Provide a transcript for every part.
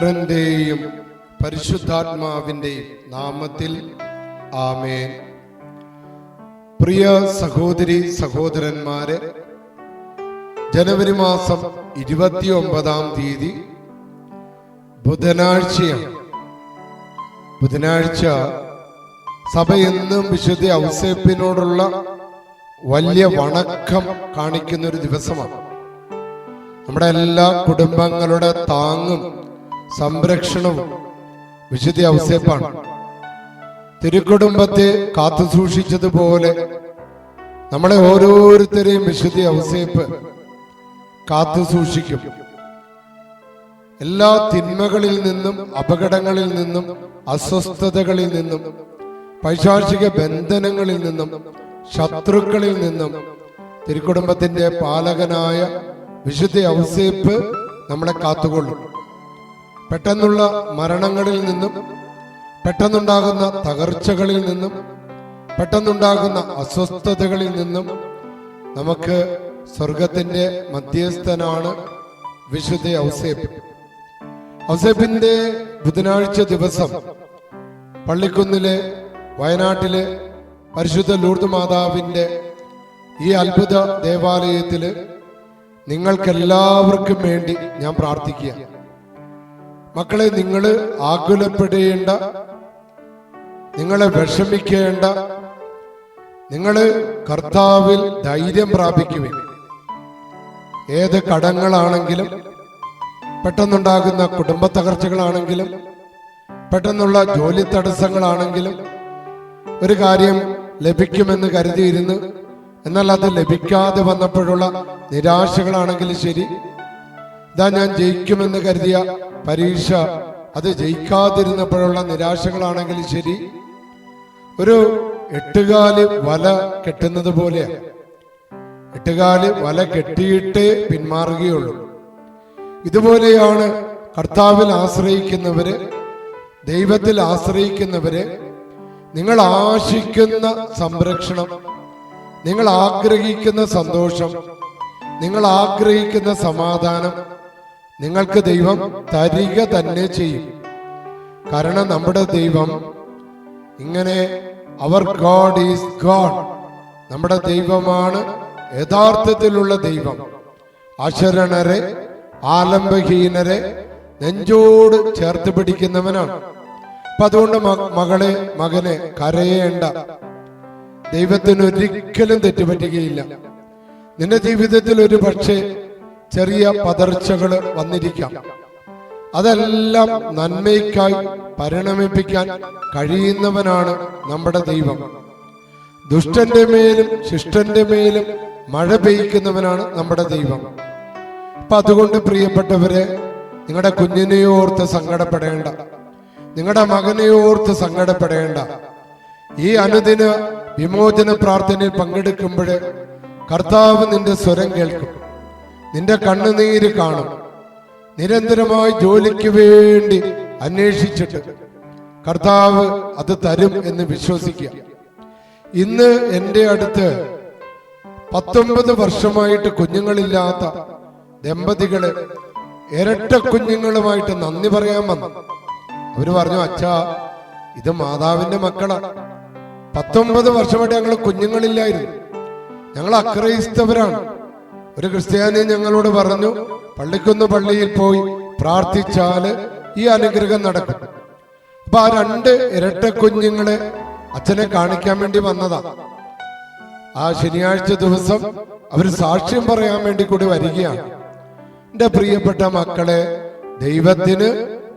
പുത്രന്റെയും പരിശുദ്ധാത്മാവിന്റെയും നാമത്തിൽ ആമേൻ. പ്രിയ സഹോദരി സഹോദരന്മാരെ ജനുവരി മാസം ഇരുപത്തിയൊമ്പതാം തീയതി ബുധനാഴ്ചയാണ്. ബുധനാഴ്ച സഭ എന്നും വിശുദ്ധ ഔസേപ്പിനോടുള്ള വലിയ വണക്കം കാണിക്കുന്ന ഒരു ദിവസമാണ്. നമ്മുടെ എല്ലാ കുടുംബങ്ങളുടെ താങ്ങും സംരക്ഷണവും വിശുദ്ധ ഔസേപ്പാണ് തിരുക്കുടുംബത്തെ കാത്തു സൂക്ഷിച്ചതുപോലെ നമ്മളെ ഓരോരുത്തരെയും വിശുദ്ധ കാത്തു സൂക്ഷിക്കും. എല്ലാ തിന്മകളിൽ നിന്നും അപകടങ്ങളിൽ നിന്നും അസ്വസ്ഥതകളിൽ നിന്നും പൈശാചിക ബന്ധനങ്ങളിൽ നിന്നും ശത്രുക്കളിൽ നിന്നും തിരുക്കുടുംബത്തിന്റെ പാലകനായ വിശുദ്ധ ഔസേപ്പ് നമ്മളെ കാത്തുകൊള്ളും. പെട്ടെന്നുള്ള മരണങ്ങളിൽ നിന്നും പെട്ടെന്നുണ്ടാകുന്ന തകർച്ചകളിൽ നിന്നും പെട്ടെന്നുണ്ടാകുന്ന അസ്വസ്ഥതകളിൽ നിന്നും നമുക്ക് സ്വർഗത്തിന്റെ മധ്യസ്ഥനാണ് വിശുദ്ധ ഔസേപ്പ്. ഔസേപ്പിന്റെ ബുധനാഴ്ച ദിവസം പള്ളിക്കുന്നിലെ വയനാട്ടിലെ പരിശുദ്ധ ലൂർദ് മാതാവിന്റെ ഈ അത്ഭുത ദേവാലയത്തിൽ നിങ്ങൾക്കെല്ലാവർക്കും വേണ്ടി ഞാൻ പ്രാർത്ഥിക്കുക മക്കളെ നിങ്ങൾ ആകുലപ്പെടേണ്ട നിങ്ങളെ വിഷമിക്കേണ്ട നിങ്ങൾ കർത്താവിൽ ധൈര്യം പ്രാപിക്കുവിൻ. ഏത് കടങ്ങളാണെങ്കിലും പെട്ടെന്നുണ്ടാകുന്ന കുടുംബ തകർച്ചകളാണെങ്കിലും പെട്ടെന്നുള്ള ജോലി തടസ്സങ്ങളാണെങ്കിലും ഒരു കാര്യം ലഭിക്കുമെന്ന് കരുതിയിരുന്നു എന്നാൽ അത് ലഭിക്കാതെ വന്നപ്പോഴുള്ള നിരാശകളാണെങ്കിലും ശരി ഇതാ ഞാൻ ജയിക്കുമെന്ന് കരുതിയ പരീക്ഷ. അത് ജയിക്കാതിരുന്നപ്പോഴുള്ള നിരാശകളാണെങ്കിൽ ശരി. ഒരു എട്ടുകാൽ വല കെട്ടുന്നത് പോലെയാണ് എട്ടുകാൽ വല കെട്ടിയിട്ടേ പിന്മാറുകയുള്ളൂ. ഇതുപോലെയാണ് കർത്താവിൽ ആശ്രയിക്കുന്നവര് ദൈവത്തിൽ ആശ്രയിക്കുന്നവര് നിങ്ങൾ ആശിക്കുന്ന സംരക്ഷണം നിങ്ങൾ ആഗ്രഹിക്കുന്ന സന്തോഷം നിങ്ങൾ ആഗ്രഹിക്കുന്ന സമാധാനം നിങ്ങൾക്ക് ദൈവം തരിക തന്നെ ചെയ്യും. കാരണം നമ്മുടെ ദൈവം ഇങ്ങനെ അവർ ഗോഡ് ഈസ് ഗോഡ് നമ്മുടെ ദൈവമാണ് യഥാർത്ഥത്തിലുള്ള ദൈവം. അശരണരെ ആലംബഹീനരെ നെഞ്ചോട് ചേർത്ത് പിടിക്കുന്നവനാണ്. അപ്പൊ അതുകൊണ്ട് മകളെ മകനെ കരയേണ്ട. ദൈവത്തിന് ഒരിക്കലും തെറ്റുപറ്റുകയില്ല. നിന്റെ ജീവിതത്തിൽ ഒരു പക്ഷേ ചെറിയ പതർച്ചകൾ വന്നിരിക്കാം. അതെല്ലാം നന്മയ്ക്കായി പരിണമിപ്പിക്കാൻ കഴിയുന്നവനാണ് നമ്മുടെ ദൈവം. ദുഷ്ടന്റെ മേലും ശിഷ്ടന്റെ മേലും മഴ പെയ്യ്ക്കുന്നവനാണ് നമ്മുടെ ദൈവം. അപ്പൊ അതുകൊണ്ട് പ്രിയപ്പെട്ടവരെ നിങ്ങളുടെ കുഞ്ഞിനെ ഓർത്ത് സങ്കടപ്പെടേണ്ട. നിങ്ങളുടെ മകനെ ഓർത്ത് സങ്കടപ്പെടേണ്ട. ഈ അനുദിന വിമോചന പ്രാർത്ഥനയിൽ പങ്കെടുക്കുമ്പോൾ കർത്താവ് നിന്റെ സ്വരം കേൾക്കും. നിന്റെ കണ്ണുനീര് കാണും. നിരന്തരമായി ജോലിക്ക് വേണ്ടി അന്വേഷിച്ചിട്ട് കർത്താവ് അത് തരും എന്ന് വിശ്വസിക്കുക. ഇന്ന് എന്റെ അടുത്ത് പത്തൊമ്പത് വർഷമായിട്ട് കുഞ്ഞുങ്ങളില്ലാത്ത ദമ്പതികൾ ഇരട്ട കുഞ്ഞുങ്ങളുമായിട്ട് നന്ദി പറയാൻ വന്നു. അവർ പറഞ്ഞു അച്ഛാ ഇത് മാതാവിന്റെ മക്കളാ. പത്തൊമ്പത് വർഷമായിട്ട് ഞങ്ങൾ കുഞ്ഞുങ്ങളില്ലായിരുന്നു. ഞങ്ങൾ അക്രൈസ്തവരാണ്. ഒരു ക്രിസ്ത്യാനി ഞങ്ങളോട് പറഞ്ഞു പള്ളിക്കുന്ന് പള്ളിയിൽ പോയി പ്രാർത്ഥിച്ചാൽ ഈ അനുഗ്രഹം നടക്കും. അപ്പൊ ആ രണ്ട് ഇരട്ട കുഞ്ഞുങ്ങളെ അച്ഛനെ കാണിക്കാൻ വേണ്ടി വന്നതാ. ആ ശനിയാഴ്ച ദിവസം അവർ സാക്ഷ്യം പറയാൻ വേണ്ടി കൂടി വരികയാണ്. എന്റെ പ്രിയപ്പെട്ട മക്കളെ ദൈവത്തിന്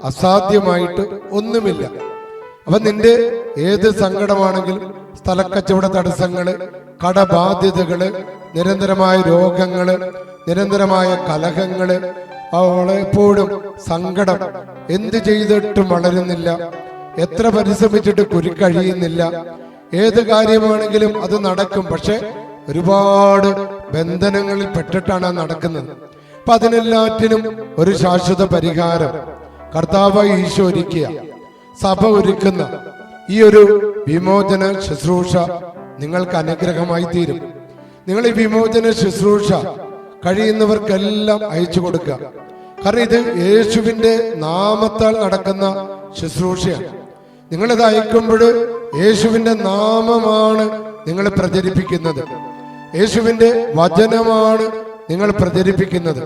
അസാധ്യമായിട്ട് ഒന്നുമില്ല. അപ്പൊ നിന്റെ ഏത് സങ്കടമാണെങ്കിലും സ്ഥലക്കച്ചവട തടസ്സങ്ങൾ കടബാധ്യതകൾ നിരന്തരമായ രോഗങ്ങൾ നിരന്തരമായ കലഹങ്ങൾ അവളെപ്പോഴും സങ്കടം. എന്ത് ചെയ്തിട്ടും വളരുന്നില്ല. എത്ര പരിശ്രമിച്ചിട്ട് കുരുക്കഴിയുന്നില്ല ഏത് കാര്യമാണെങ്കിലും അത് നടക്കും. പക്ഷെ ഒരുപാട് ബന്ധനങ്ങളിൽ പെട്ടിട്ടാണ് നടക്കുന്നത്. അപ്പൊ അതിനെല്ലാറ്റിനും ഒരു ശാശ്വത പരിഹാരം. കർത്താവ് ഈശോ ഒരുക്കിയ സഭ ഒരുക്കുന്ന ഈ ഒരു വിമോചന ശുശ്രൂഷ നിങ്ങൾക്ക് അനുഗ്രഹമായി തീരും. നിങ്ങൾ ഈ വിമോചന ശുശ്രൂഷ കഴിയുന്നവർക്കെല്ലാം അയച്ചു കൊടുക്കുക. കാരണം ഇത് യേശുവിന്റെ നാമത്താൽ നടക്കുന്ന ശുശ്രൂഷയാണ്. നിങ്ങളിത് അയക്കുമ്പോൾ യേശുവിന്റെ നാമമാണ് നിങ്ങൾ പ്രചരിപ്പിക്കുന്നത്. യേശുവിന്റെ വചനമാണ് നിങ്ങൾ പ്രചരിപ്പിക്കുന്നത്.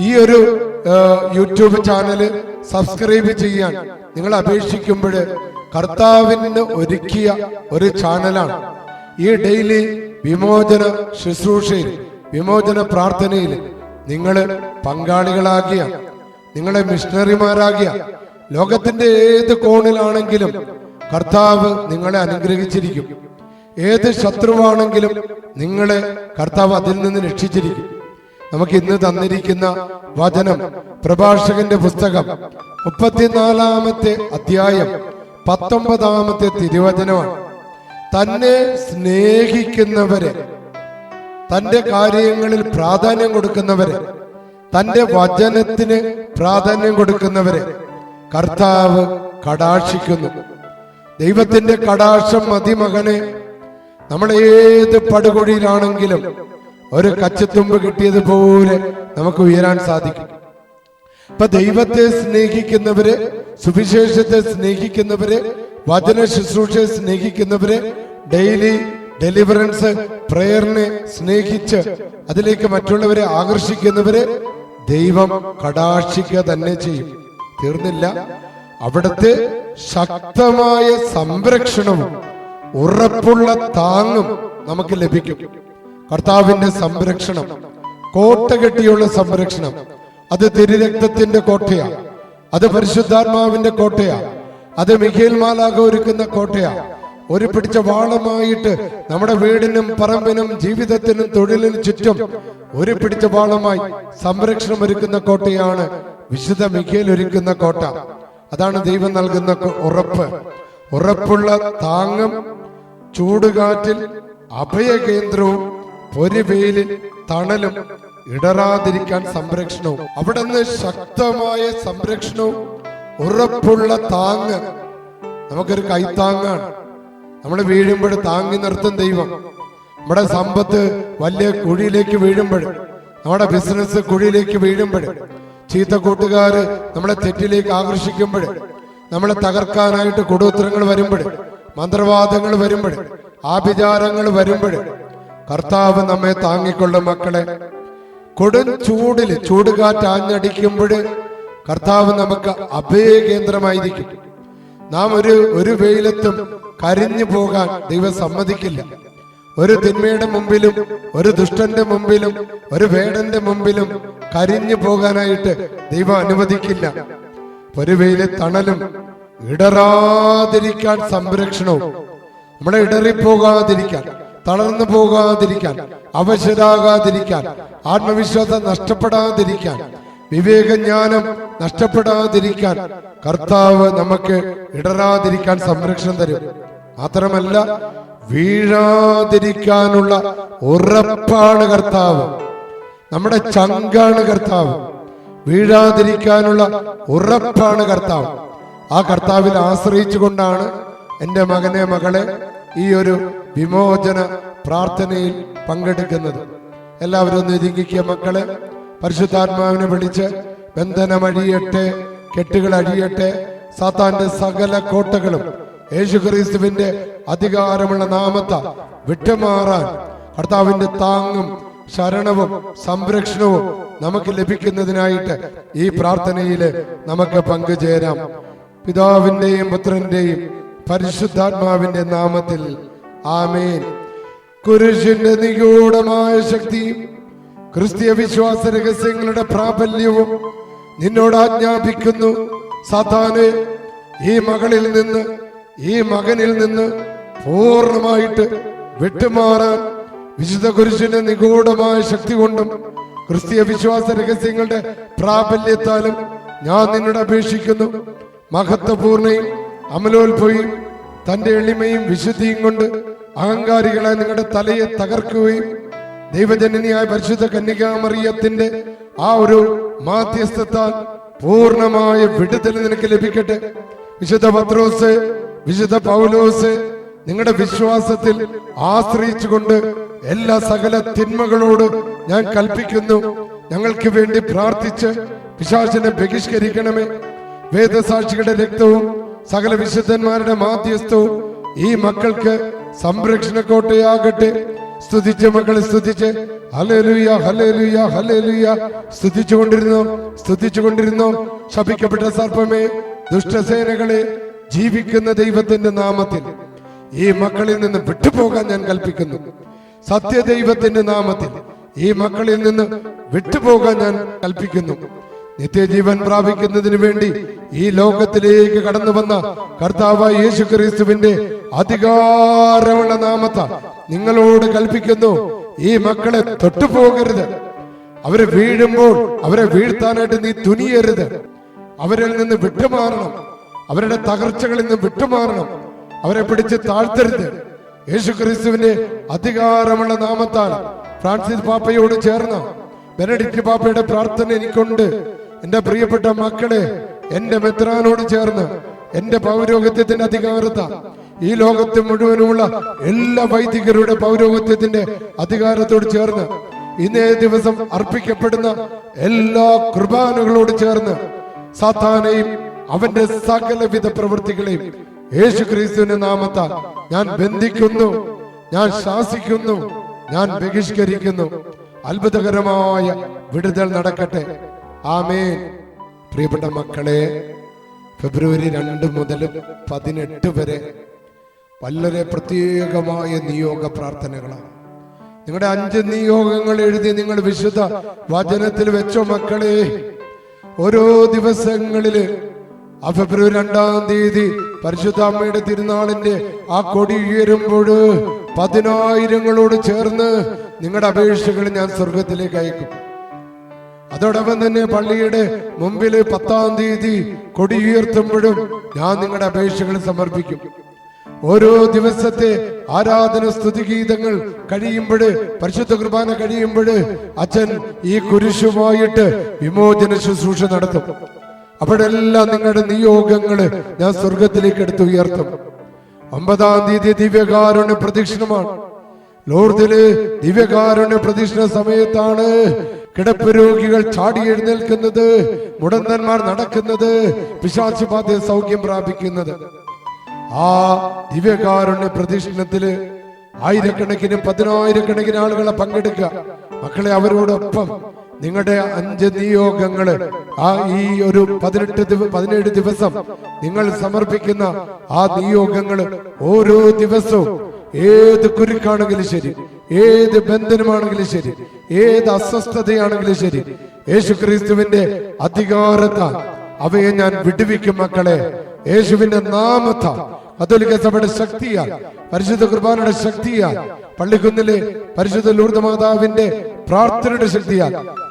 ഈ ഒരു യൂട്യൂബ് ചാനൽ സബ്സ്ക്രൈബ് ചെയ്യാൻ നിങ്ങൾ അപേക്ഷിക്കുമ്പോൾ കർത്താവിന് ഒരുക്കിയ ഒരു ചാനലാണ്. ഈ ഡെയിലി വിമോചന ശുശ്രൂഷയിൽ വിമോചന പ്രാർത്ഥനയിൽ നിങ്ങൾ പങ്കാളികളാകിയ നിങ്ങളെ മിഷണറിമാരാകിയ ലോകത്തിന്റെ ഏത് കോണിലാണെങ്കിലും കർത്താവ് നിങ്ങളെ അനുഗ്രഹിച്ചിരിക്കും. ഏത് ശത്രുവാണെങ്കിലും നിങ്ങളെ കർത്താവ് അതിൽ നിന്ന് രക്ഷിച്ചിരിക്കും. നമുക്ക് ഇന്ന് തന്നിരിക്കുന്ന വചനം പ്രഭാഷകന്റെ പുസ്തകം മുപ്പത്തിനാലാമത്തെ അധ്യായം പത്തൊമ്പതാമത്തെ തിരുവചനമാണ്. തന്നെ സ്നേഹിക്കുന്നവരെ തന്റെ കാര്യങ്ങളിൽ പ്രാധാന്യം കൊടുക്കുന്നവരെ തന്റെ വചനത്തിന് പ്രാധാന്യം കൊടുക്കുന്നവരെ കർത്താവ് കടാക്ഷിക്കുന്നു. ദൈവത്തിന്റെ കടാക്ഷം മതിമകനെ നമ്മൾ ഏത് പടുകുഴിയിലാണെങ്കിലും ഒരു കച്ചത്തുമ്പ് കിട്ടിയതുപോലെ നമുക്ക് ഉയരാൻ സാധിക്കും. ഇപ്പൊ ദൈവത്തെ സ്നേഹിക്കുന്നവര് സുവിശേഷത്തെ സ്നേഹിക്കുന്നവര് വചന ശുശ്രൂഷയെ സ്നേഹിക്കുന്നവരെ ഡെയിലി ഡെലിവറൻസ് പ്രേയറിനെ സ്നേഹിച്ച് അതിലേക്ക് മറ്റുള്ളവരെ ആകർഷിക്കുന്നവരെ ദൈവം കടാക്ഷിക്കുക തന്നെ ചെയ്യും. തീർന്നില്ല. അവിടുത്തെ ശക്തമായ സംരക്ഷണവും ഉറപ്പുള്ള താങ്ങും നമുക്ക് ലഭിക്കും. കർത്താവിന്റെ സംരക്ഷണം കോട്ട കെട്ടിയുള്ള സംരക്ഷണം. അത് തിരുരക്തത്തിന്റെ കോട്ടയാണ്. അത് പരിശുദ്ധാത്മാവിന്റെ കോട്ടയാ അത് മിഖേൽ മാലാക ഒരുക്കുന്ന കോട്ടയാ. ഒരു പിടിച്ച വാളമായിട്ട് നമ്മുടെ വീടിനും പറമ്പിനും ജീവിതത്തിനും തൊഴിലിനും ചുറ്റും ഒരു പിടിച്ച വാളമായി സംരക്ഷണം ഒരുക്കുന്ന കോട്ടയാണ് വിശുദ്ധ മിഖേൽ ഒരുക്കുന്ന കോട്ട. അതാണ് ദൈവം നൽകുന്ന ഉറപ്പ്. ഉറപ്പുള്ള താങ്ങും ചൂടുകാറ്റിൽ അഭയകേന്ദ്രവും പൊരിവെയിലിൽ തണലും ഇടറാതിരിക്കാൻ സംരക്ഷണവും. അവിടെ നിന്ന് ശക്തമായ സംരക്ഷണവും ഉറപ്പുള്ള താങ്ങ്. നമുക്കൊരു കൈത്താങ്ങാണ്. നമ്മൾ വീഴുമ്പോൾ താങ്ങി നിർത്തും ദൈവം. നമ്മുടെ സമ്പത്ത് വലിയ കുഴിയിലേക്ക് വീഴുമ്പോൾ നമ്മുടെ ബിസിനസ് കുഴിയിലേക്ക് വീഴുമ്പോൾ ചീത്ത കൂട്ടുകാർ നമ്മളെ തെറ്റിലേക്ക് ആകർഷിക്കുമ്പോൾ നമ്മളെ തകർക്കാനായിട്ട് കൊടുത്തരങ്ങൾ വരുമ്പോൾ മന്ത്രവാദങ്ങൾ വരുമ്പോൾ ആഭിചാരങ്ങൾ വരുമ്പോൾ കർത്താവ് നമ്മെ താങ്ങിക്കൊള്ളും മക്കളെ. കൊടും ചൂടിൽ ചൂടുകാറ്റ് ആഞ്ഞടിക്കുമ്പോൾ കർത്താവ് നമുക്ക് അഭയകേന്ദ്രമായിരിക്കും. നാം ഒരു ഒരു വെയിലത്തും കരിഞ്ഞു പോകാൻ ദൈവം സമ്മതിക്കില്ല. ഒരു തിന്മയുടെ മുമ്പിലും ഒരു ദുഷ്ടന്റെ മുമ്പിലും ഒരു വേടന്റെ മുമ്പിലും കരിഞ്ഞു പോകാനായിട്ട് ദൈവം അനുവദിക്കില്ല. ഒരു വെയിലെ തണലും ഇടറാതിരിക്കാൻ സംരക്ഷണവും. നമ്മളെ ഇടറിപ്പോകാതിരിക്കാൻ തളർന്നു പോകാതിരിക്കാൻ അവശരാകാതിരിക്കാൻ ആത്മവിശ്വാസം നഷ്ടപ്പെടാതിരിക്കാൻ വിവേകജ്ഞാനം നഷ്ടപ്പെടാതിരിക്കാൻ കർത്താവ് നമുക്ക് ഇടരാതിരിക്കാൻ സംരക്ഷണം തരും. മാത്രമല്ല വീഴാതിരിക്കാനുള്ള ഉറപ്പാണ് കർത്താവ്. നമ്മുടെ ചങ്കാണ് കർത്താവ്. വീഴാതിരിക്കാനുള്ള ഉറപ്പാണ് കർത്താവ്. ആ കർത്താവിൽ ആശ്രയിച്ചുകൊണ്ടാണ് എന്റെ മകനെ മകളെ ഈ ഒരു വിമോചന പ്രാർത്ഥനയിൽ പങ്കെടുക്കുന്നത്. എല്ലാവരും ഒന്ന് ഇരിക്കുക മക്കളെ. പരിശുദ്ധാത്മാവിനെ വിളിച്ച് ബന്ധനം അഴിയട്ടെ കെട്ടുകൾ അഴിയട്ടെ സാത്താന്റെ സകല കോട്ടകളും യേശുക്രിസ്തുവിന്റെ അധികാരമുള്ള നാമത്ത വിട്ടുമാറാൻ കർത്താവിന്റെ താങ്ങും ശരണവും സംരക്ഷണവും നമുക്ക് ലഭിക്കുന്നതിനായിട്ട് ഈ പ്രാർത്ഥനയിൽ നമുക്ക് പങ്കുചേരാം. പിതാവിന്റെയും പുത്രന്റെയും പരിശുദ്ധാത്മാവിന്റെ നാമത്തിൽ ആമേൻ. കുരിശിന്റെ നിഗൂഢമായ ശക്തിയും ക്രിസ്തീയ വിശ്വാസ രഹസ്യങ്ങളുടെ പ്രാബല്യവും നിന്നോട് ആജ്ഞാപിക്കുന്നു. സാത്താനെ ഈ മകളിൽ നിന്ന് ഈ മകനിൽ നിന്ന് പൂർണമായിട്ട് വിട്ടുമാറാൻ വിശുദ്ധ കുരിശിന്റെ നിഗൂഢമായ ശക്തി കൊണ്ടും ക്രിസ്തീയ വിശ്വാസ രഹസ്യങ്ങളുടെ പ്രാബല്യത്താലും ഞാൻ നിന്നോട് അപേക്ഷിക്കുന്നു. മഹത്വപൂർണയും അമലോത്ഭവയും തന്റെ എളിമയും വിശുദ്ധിയും കൊണ്ട് അഹങ്കാരികളെ നിങ്ങളുടെ തലയെ തകർക്കുകയും ദൈവജനനിയായ പരിശുദ്ധ കന്യകാമറിയത്തിന്റെ ആ ഒരു മാധ്യസ്ഥത്താൽ പൂർണമായ വിടുതൽ നിനക്ക് ലഭിക്കട്ടെ. വിശുദ്ധ പത്രോസ് വിശുദ്ധ പൗലോസ് നിങ്ങളുടെ വിശ്വാസത്തിൽ ആശ്രയിച്ചുകൊണ്ട് എല്ലാ സകല തിന്മകളോട് ഞാൻ കൽപ്പിക്കുന്നു. ഞങ്ങൾക്ക് വേണ്ടി പ്രാർത്ഥിച്ച് പിശാചിനെ ബഹിഷ്കരിക്കണമേ. വേദസാക്ഷികളുടെ രക്തവും സകല വിശുദ്ധന്മാരുടെ മാധ്യസ്ഥവും ഈ മക്കൾക്ക് സംരക്ഷണ കോട്ടയാകട്ടെ സ്തുതിച്ച മക്കളെ സ്തുതിച്ച്. ഹലേലുയ ഹലേലുയ ഹലേലുയ സ്തുതിച്ചു കൊണ്ടിരുന്നു സ്തുതിച്ചു കൊണ്ടിരുന്നു. ശപിക്കപ്പെട്ട സർപ്പമേ ദുഷ്ടസേനകളെ ജീവിക്കുന്ന ദൈവത്തിന്റെ നാമത്തിൽ ഈ മക്കളിൽ നിന്ന് വിട്ടുപോകാൻ ഞാൻ കൽപ്പിക്കുന്നു. സത്യ ദൈവത്തിന്റെ നാമത്തിൽ ഈ മക്കളിൽ നിന്ന് വിട്ടുപോകാൻ ഞാൻ കൽപ്പിക്കുന്നു. നിത്യജീവൻ പ്രാപിക്കുന്നതിന് വേണ്ടി ഈ ലോകത്തിലേക്ക് കടന്നു വന്ന കർത്താവായ യേശു ക്രിസ്തുവിന്റെ അധികാരമുള്ള നാമത്ത നിങ്ങളോട് കൽപ്പിക്കുന്നു ഈ മക്കളെ തൊട്ടുപോകരുത്. അവരെ വീഴുമ്പോൾ അവരെ വീഴ്ത്താനായിട്ട് നീ തുനിയരുത്. അവരിൽ നിന്ന് വിട്ടുമാറണം. അവരുടെ തകർച്ചകളിൽ നിന്ന് വിട്ടുമാറണം. അവരെ പിടിച്ച് താഴ്ത്തരുത്. യേശു ക്രിസ്തുവിന്റെ അധികാരമുള്ള നാമത്താൽ ഫ്രാൻസിസ് പാപ്പയോട് ചേർന്ന് ബെനഡിക്റ്റ് പാപ്പയുടെ പ്രാർത്ഥന എനിക്കുണ്ട്. എന്റെ പ്രിയപ്പെട്ട മക്കളെ എന്റെ മെത്രാനോട് ചേർന്ന് എന്റെ പൗരോഹിത്യത്തിന്റെ അധികാരത്ത ഈ ലോകത്ത് മുഴുവനുമുള്ള എല്ലാ വൈദികരുടെ പൗരോഹിത്യത്തിന്റെ അധികാരത്തോട് ചേർന്ന് ഇന്നേ ദിവസം അർപ്പിക്കപ്പെടുന്ന എല്ലാ കുർബാനകളോട് ചേർന്ന് സാത്താനെയും അവന്റെ സകലവിധ പ്രവൃത്തികളെയും യേശു ക്രിസ്തുവിന്റെ നാമത്താൽ ഞാൻ ബന്ധിക്കുന്നു ഞാൻ ശാസിക്കുന്നു ഞാൻ ബഹിഷ്കരിക്കുന്നു. അത്ഭുതകരമായ വിടുതൽ നടക്കട്ടെ. ആമേൻ. പ്രിയപ്പെട്ട മക്കളെ ഫെബ്രുവരി രണ്ട് മുതൽ പതിനെട്ട് വരെ വളരെ പ്രത്യേകമായ നിയോഗ പ്രാർത്ഥനകളാണ്. നിങ്ങളുടെ അഞ്ച് നിയോഗങ്ങൾ എഴുതി നിങ്ങൾ വിശുദ്ധ വചനത്തിൽ വെച്ചോ മക്കളെ. ഓരോ ദിവസങ്ങളിൽ ആ ഫെബ്രുവരി രണ്ടാം തീയതി പരിശുദ്ധ അമ്മയുടെ തിരുനാളിന്റെ ആ കൊടി ഉയരുമ്പോൾ പതിനായിരങ്ങളോട് ചേർന്ന് നിങ്ങളുടെ അപേക്ഷകൾ ഞാൻ സ്വർഗത്തിലേക്ക് അയക്കും. അതോടൊപ്പം തന്നെ പള്ളിയുടെ മുമ്പിൽ പത്താം തീയതി കൊടി ഉയർത്തുമ്പോഴും ഞാൻ നിങ്ങളുടെ അപേക്ഷകൾ സമർപ്പിക്കും. ഓരോ ദിവസത്തെ ആരാധന സ്തുതിഗീതങ്ങൾ കഴിയുമ്പോൾ പരിശുദ്ധ കുർബാന കഴിയുമ്പോൾ അച്ഛൻ ഈ കുരിശുമായിട്ട് വിമോചന ശുശ്രൂഷ നടത്തും. അപ്പോഴെല്ലാം നിങ്ങളുടെ നിയോഗങ്ങൾ ഞാൻ സ്വർഗത്തിലേക്ക് എടുത്ത് ഉയർത്തും. ഒമ്പതാം തീയതി ദിവ്യകാരുണ്യ പ്രദക്ഷിണമാണ്. ലോർദിൽ ദിവ്യകാരുണ്യ പ്രദക്ഷിണ സമയത്താണ് കിടപ്പ് രോഗികൾ ചാടി എഴുന്നേൽക്കുന്നത് മുടന്തന്മാർ നടക്കുന്നത് പിശാചുബാധ സൗഖ്യം പ്രാപിക്കുന്നത്. ആ ദിവ്യകാരുണ്യ പ്രദക്ഷിണത്തിൽ ആയിരക്കണക്കിന് പതിനായിരക്കണക്കിന് ആളുകളെ പങ്കെടുക്കുക. മക്കളെ അവരോടൊപ്പം നിങ്ങളുടെ അഞ്ച് നിയോഗങ്ങൾ ആ ഈ ഒരു പതിനെട്ട് പതിനേഴ് ദിവസം നിങ്ങൾ സമർപ്പിക്കുന്ന ആ നിയോഗങ്ങൾ ഓരോ ദിവസവും ഏത് കുരുക്കാണെങ്കിലും ശരി ഏത് ബന്ധനമാണെങ്കിലും ശരി ഏത് അസ്വസ്ഥതയാണെങ്കിലും ശരി. യേശു ക്രിസ്തുവിന്റെ അധികാരത്താൽ അവയെ ഞാൻ വിടുവിക്കും മക്കളെ. യേശുവിന്റെ നാമത്ത കത്തോലിക്ക സഭയുടെ ശക്തിയാൽ പരിശുദ്ധ കുർബാനയുടെ ശക്തിയാ പള്ളിക്കുന്നിലെ പരിശുദ്ധ ലൂർദ മാതാവിന്റെ പ്രാർത്ഥനയുടെ ശക്തിയാ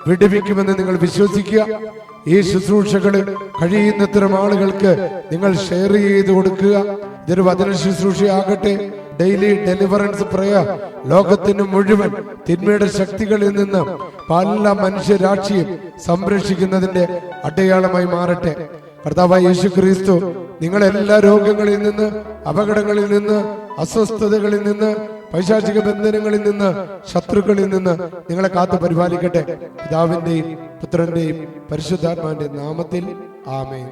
വിടുവിക്കുമെന്ന് നിങ്ങൾ വിശ്വസിക്കുക. ഈ ശുശ്രൂഷകൾ കഴിയുന്നത്തരം ആളുകൾക്ക് നിങ്ങൾ ഷെയർ ചെയ്ത് കൊടുക്കുക. ഇതൊരു വചന ശുശ്രൂഷയാകട്ടെ. ഡെയിലി ഡെലിവറൻസ് പ്രയർ ലോകത്തിന് മുഴുവൻ തിന്മയുടെ ശക്തികളിൽ നിന്ന് പല മനുഷ്യരാക്ഷിയും സംരക്ഷിക്കുന്നതിന്റെ അടയാളമായി മാറട്ടെ. കർത്താവായ യേശു ക്രിസ്തു നിങ്ങളെല്ലാ രോഗങ്ങളിൽ നിന്ന് അപകടങ്ങളിൽ നിന്ന് അസ്വസ്ഥതകളിൽ നിന്ന് പൈശാചിക ബന്ധനങ്ങളിൽ നിന്ന് ശത്രുക്കളിൽ നിന്ന് നിങ്ങളെ കാത്തു പരിപാലിക്കട്ടെ. പിതാവിന്റെയും പുത്രന്റെയും പരിശുദ്ധാത്മാവിന്റെ നാമത്തിൽ ആമേൻ.